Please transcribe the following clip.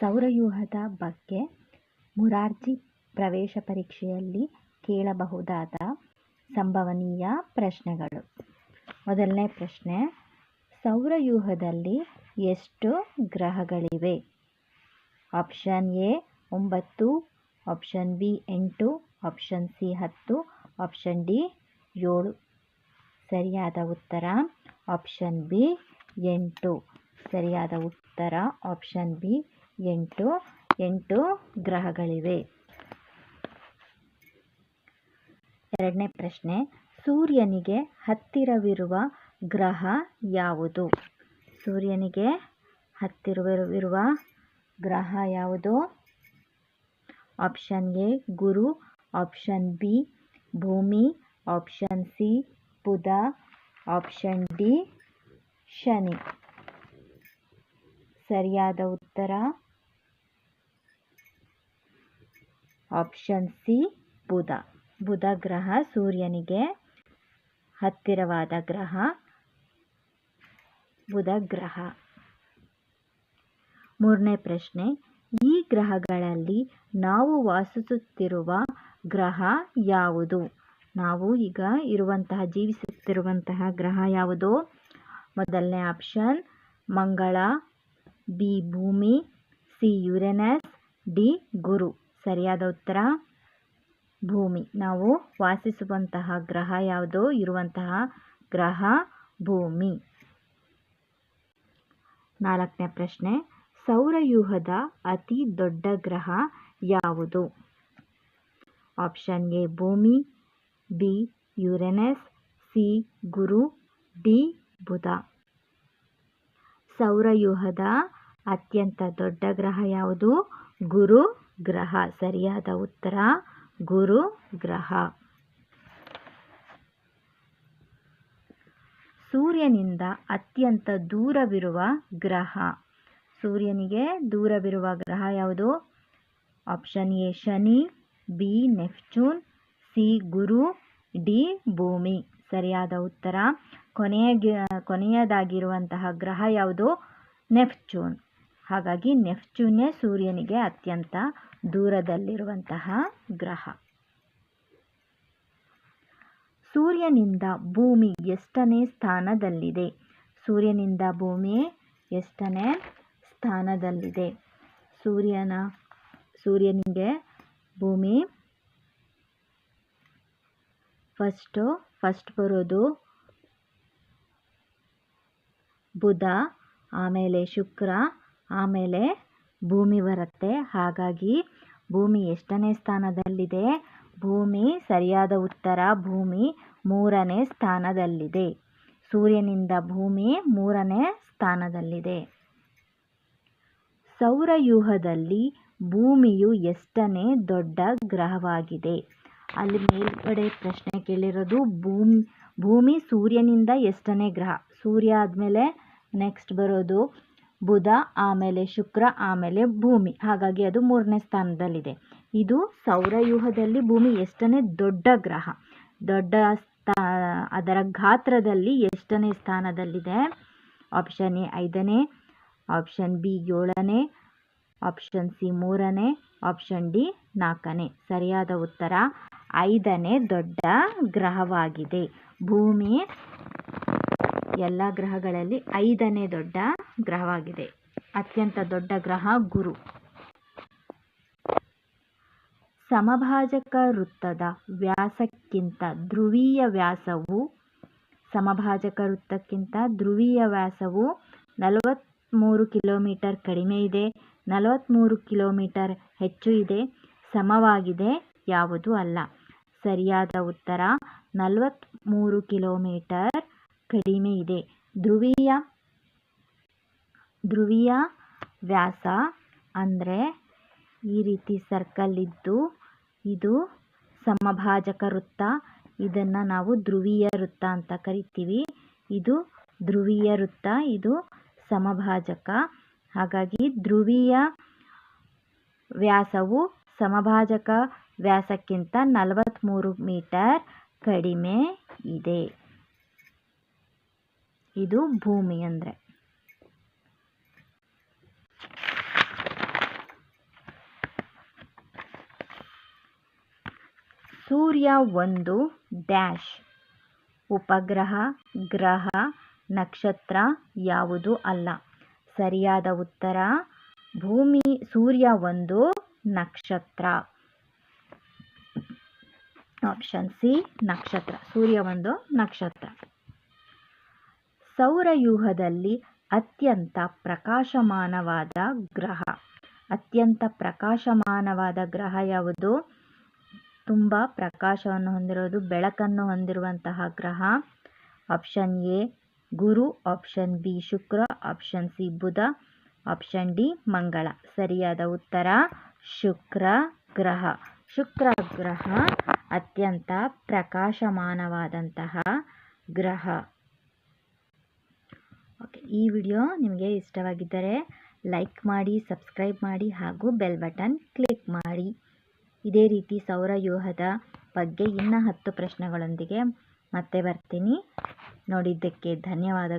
ಸೌರವ್ಯೂಹದ ಬಗ್ಗೆ ಮುರಾರ್ಜಿ ಪ್ರವೇಶ ಪರೀಕ್ಷೆಯಲ್ಲಿ ಕೇಳಬಹುದಾದ ಸಂಭವನೀಯ ಪ್ರಶ್ನೆಗಳು. ಮೊದಲನೇ ಪ್ರಶ್ನೆ, ಸೌರವ್ಯೂಹದಲ್ಲಿ ಎಷ್ಟು ಗ್ರಹಗಳಿವೆ? ಆಪ್ಷನ್ ಎ ಒಂಬತ್ತು, ಆಪ್ಷನ್ ಬಿ ಎಂಟು, ಆಪ್ಷನ್ ಸಿ ಹತ್ತು, ಆಪ್ಷನ್ ಡಿ ಏಳು. ಸರಿಯಾದ ಉತ್ತರ, ಆಪ್ಷನ್ ಬಿ ಎಂಟು. ಸರಿಯಾದ ಉತ್ತರ, ಆಪ್ಷನ್ ಬಿ ಎಂಟು ಎಂಟು ಗ್ರಹಗಳಿವೆ. ಎರಡನೇ ಪ್ರಶ್ನೆ, ಸೂರ್ಯನಿಗೆ ಹತ್ತಿರವಿರುವ ಗ್ರಹ ಯಾವುದು? ಸೂರ್ಯನಿಗೆ ಹತ್ತಿರವಿರುವ ಗ್ರಹ ಯಾವುದು? ಆಪ್ಷನ್ ಎ, ಗುರು, ಆಪ್ಷನ್ ಬಿ, ಭೂಮಿ, ಆಪ್ಷನ್ ಸಿ, ಬುಧ, ಆಪ್ಷನ್ ಡಿ, ಶನಿ. ಸರಿಯಾದ ಉತ್ತರ? ಆಪ್ಷನ್ ಸಿ ಬುಧ. ಬುಧ ಗ್ರಹ ಸೂರ್ಯನಿಗೆ ಹತ್ತಿರವಾದ ಗ್ರಹ. ಬುಧ ಗ್ರಹ. ಮೂರನೇ ಪ್ರಶ್ನೆ, ಈ ಗ್ರಹಗಳಲ್ಲಿ ನಾವು ವಾಸಿಸುತ್ತಿರುವ ಗ್ರಹ ಯಾವುದು? ನಾವು ಈಗ ಇರುವಂತಹ, ಜೀವಿಸುತ್ತಿರುವಂತಹ ಗ್ರಹ ಯಾವುದು? ಮೊದಲನೇ ಆಪ್ಷನ್ ಮಂಗಳ, ಬಿ ಭೂಮಿ, ಸಿ ಯುರೆನಸ್, ಡಿ ಗುರು. ಸರಿಯಾದ ಉತ್ತರ, ಭೂಮಿ. ನಾವು ವಾಸಿಸುವಂತಹ ಗ್ರಹ ಯಾವುದು? ಇರುವಂತಹ ಗ್ರಹ ಭೂಮಿ. ನಾಲ್ಕನೇ ಪ್ರಶ್ನೆ, ಸೌರವ್ಯೂಹದ ಅತಿ ದೊಡ್ಡ ಗ್ರಹ ಯಾವುದು? ಆಪ್ಷನ್ ಎ, ಭೂಮಿ, ಬಿ, ಯುರೆನಸ್, ಸಿ, ಗುರು, ಡಿ, ಬುಧ. ಸೌರವ್ಯೂಹದ ಅತ್ಯಂತ ದೊಡ್ಡ ಗ್ರಹ ಯಾವುದು? ಗುರು ಗ್ರಹ, ಸರಿಯಾದ ಉತ್ತರ, ಗುರು ಗ್ರಹ. ಸೂರ್ಯನಿಂದ ಅತ್ಯಂತ ದೂರವಿರುವ ಗ್ರಹ. ಸೂರ್ಯನಿಗೆ ದೂರವಿರುವ ಗ್ರಹ ಯಾವುದು? ಆಪ್ಷನ್ ಎ, ಶನಿ, ಬಿ ನೆಫ್ಚೂನ್ ಸಿ, ಗುರು, ಡಿ, ಭೂಮಿ. ಸರಿಯಾದ ಉತ್ತರ. ಕೊನೆಯ ಕೊನೆಯದಾಗಿರುವಂತಹ ಗ್ರಹ ಯಾವುದು? ನೆಪ್ಚೂನ್. ಹಾಗಾಗಿ ನೆಪ್ಚೂನೇ ಸೂರ್ಯನಿಗೆ ಅತ್ಯಂತ ದೂರದಲ್ಲಿರುವಂತಹ ಗ್ರಹ. ಸೂರ್ಯನಿಂದ ಭೂಮಿ ಎಷ್ಟನೇ ಸ್ಥಾನದಲ್ಲಿದೆ? ಸೂರ್ಯನಿಂದ ಭೂಮಿ ಎಷ್ಟನೇ ಸ್ಥಾನದಲ್ಲಿದೆ? ಸೂರ್ಯನ, ಸೂರ್ಯನಿಗೆ ಭೂಮಿ ಫಸ್ಟು, ಫಸ್ಟ್ ಬರೋದು ಬುಧ, ಆಮೇಲೆ ಶುಕ್ರ ಆಮೇಲೆ ಭೂಮಿ ಬರುತ್ತೆ. ಹಾಗಾಗಿ ಭೂಮಿ ಎಷ್ಟನೇ ಸ್ಥಾನದಲ್ಲಿದೆ? ಭೂಮಿ ಸರಿಯಾದ ಉತ್ತರ, ಭೂಮಿ ಮೂರನೇ ಸ್ಥಾನದಲ್ಲಿದೆ. ಸೂರ್ಯನಿಂದ ಭೂಮಿ ಮೂರನೇ ಸ್ಥಾನದಲ್ಲಿದೆ. ಸೌರವ್ಯೂಹದಲ್ಲಿ ಭೂಮಿಯು ಎಷ್ಟನೇ ದೊಡ್ಡ ಗ್ರಹವಾಗಿದೆ? ಅಲ್ಲಿ ಮೇಲ್ಗಡೆ ಪ್ರಶ್ನೆ ಕೇಳಿರೋದು, ಭೂಮಿ ಭೂಮಿ ಸೂರ್ಯನಿಂದ ಎಷ್ಟನೇ ಗ್ರಹ? ಸೂರ್ಯ ಆದಮೇಲೆ ನೆಕ್ಸ್ಟ್ ಬರೋದು ಬುಧ ಆಮೇಲೆ ಶುಕ್ರ ಆಮೇಲೆ ಭೂಮಿ. ಹಾಗಾಗಿ ಅದು ಮೂರನೇ ಸ್ಥಾನದಲ್ಲಿದೆ. ಇದು ಸೌರವ್ಯೂಹದಲ್ಲಿ ಭೂಮಿ ಎಷ್ಟನೇ ದೊಡ್ಡ ಗ್ರಹ. ದೊಡ್ಡ ಸ್ಥಾ ಅದರ ಗಾತ್ರದಲ್ಲಿ ಎಷ್ಟನೇ ಸ್ಥಾನದಲ್ಲಿದೆ? ಆಪ್ಷನ್ ಎ ಐದನೇ ಆಪ್ಷನ್ ಬಿ ಏಳನೇ ಆಪ್ಷನ್ ಸಿ ಮೂರನೇ ಆಪ್ಷನ್ ಡಿ ನಾಲ್ಕನೇ. ಸರಿಯಾದ ಉತ್ತರ ಐದನೇ ದೊಡ್ಡ ಗ್ರಹವಾಗಿದೆ. ಭೂಮಿ ಎಲ್ಲ ಗ್ರಹಗಳಲ್ಲಿ ಐದನೇ ದೊಡ್ಡ ಗ್ರಹವಾಗಿದೆ. ಅತ್ಯಂತ ದೊಡ್ಡ ಗ್ರಹ ಗುರು. ಸಮಭಾಜಕ ವೃತ್ತದ ವ್ಯಾಸಕ್ಕಿಂತ ಧ್ರುವೀಯ ವ್ಯಾಸವು, ಸಮಭಾಜಕ ವೃತ್ತಕ್ಕಿಂತ ಧ್ರುವೀಯ ವ್ಯಾಸವು ನಲವತ್ತ್ಮೂರು ಕಿಲೋಮೀಟರ್ ಕಡಿಮೆ ಇದೆ. ನಲವತ್ತ್ಮೂರು ಕಿಲೋಮೀಟರ್ ಹೆಚ್ಚು ಇದೆ. ಸಮವಾಗಿದೆ ಯಾವುದು ಅಲ್ಲ. ಸರಿಯಾದ ಉತ್ತರ ನಲವತ್ತ್ಮೂರು ಕಿಲೋಮೀಟರ್ ಕಡಿಮೆ ಇದೆ. ಧ್ರುವೀಯ ಧ್ರುವೀಯ ವ್ಯಾಸ ಅಂದರೆ ಈ ರೀತಿ ಸರ್ಕಲ್ ಇದ್ದು ಇದು ಸಮಭಾಜಕ ವೃತ್ತ. ಇದನ್ನು ನಾವು ಧ್ರುವೀಯ ವೃತ್ತ ಅಂತ ಕರಿತೀವಿ. ಇದು ಧ್ರುವೀಯ ವೃತ್ತ, ಇದು ಸಮಭಾಜಕ. ಹಾಗಾಗಿ ಧ್ರುವೀಯ ವ್ಯಾಸವು ಸಮಭಾಜಕ ವ್ಯಾಸಕ್ಕಿಂತ ನಲವತ್ತ್ಮೂರು ಮೀಟರ್ ಕಡಿಮೆ ಇದೆ. ಇದು ಭೂಮಿ ಅಂದರೆ. ಸೂರ್ಯ ಒಂದು ಡ್ಯಾಶ್. ಉಪಗ್ರಹ, ಗ್ರಹ, ನಕ್ಷತ್ರ ಯಾವುದು ಅಲ್ಲ. ಸರಿಯಾದ ಉತ್ತರ, ಭೂಮಿ ಸೂರ್ಯ ಒಂದು ನಕ್ಷತ್ರ. ಆಪ್ಷನ್ ಸಿ ನಕ್ಷತ್ರ. ಸೂರ್ಯ ಒಂದು ನಕ್ಷತ್ರ. ಸೌರವ್ಯೂಹದಲ್ಲಿ ಅತ್ಯಂತ ಪ್ರಕಾಶಮಾನವಾದ ಗ್ರಹ. ಅತ್ಯಂತ ಪ್ರಕಾಶಮಾನವಾದ ಗ್ರಹ ಯಾವುದು? ತುಂಬ ಪ್ರಕಾಶವನ್ನು ಹೊಂದಿರೋದು ಬೆಳಕನ್ನು ಹೊಂದಿರುವಂತಹ ಗ್ರಹ. ಆಪ್ಷನ್ ಎ, ಗುರು. ಆಪ್ಷನ್ ಬಿ, ಶುಕ್ರ. ಆಪ್ಷನ್ ಸಿ, ಬುಧ. ಆಪ್ಷನ್ ಡಿ, ಮಂಗಳ. ಸರಿಯಾದ ಉತ್ತರ, ಶುಕ್ರ ಗ್ರಹ. ಶುಕ್ರ ಗ್ರಹ ಅತ್ಯಂತ ಪ್ರಕಾಶಮಾನವಾದಂತಹ ಗ್ರಹ. ಓಕೆ, ಈ ವಿಡಿಯೋ ನಿಮಗೆ ಇಷ್ಟವಾಗಿದ್ದರೆ ಲೈಕ್ ಮಾಡಿ, ಸಬ್ಸ್ಕ್ರೈಬ್ ಮಾಡಿ ಹಾಗೂ ಬೆಲ್ ಬಟನ್ ಕ್ಲಿಕ್ ಮಾಡಿ. ಇದೇ ರೀತಿ ಸೌರವ್ಯೂಹದ ಬಗ್ಗೆ ಇನ್ನೂ ಹತ್ತು ಪ್ರಶ್ನೆಗಳೊಂದಿಗೆ ಮತ್ತೆ ಬರ್ತೀನಿ. ನೋಡಿದ್ದಕ್ಕೆ ಧನ್ಯವಾದ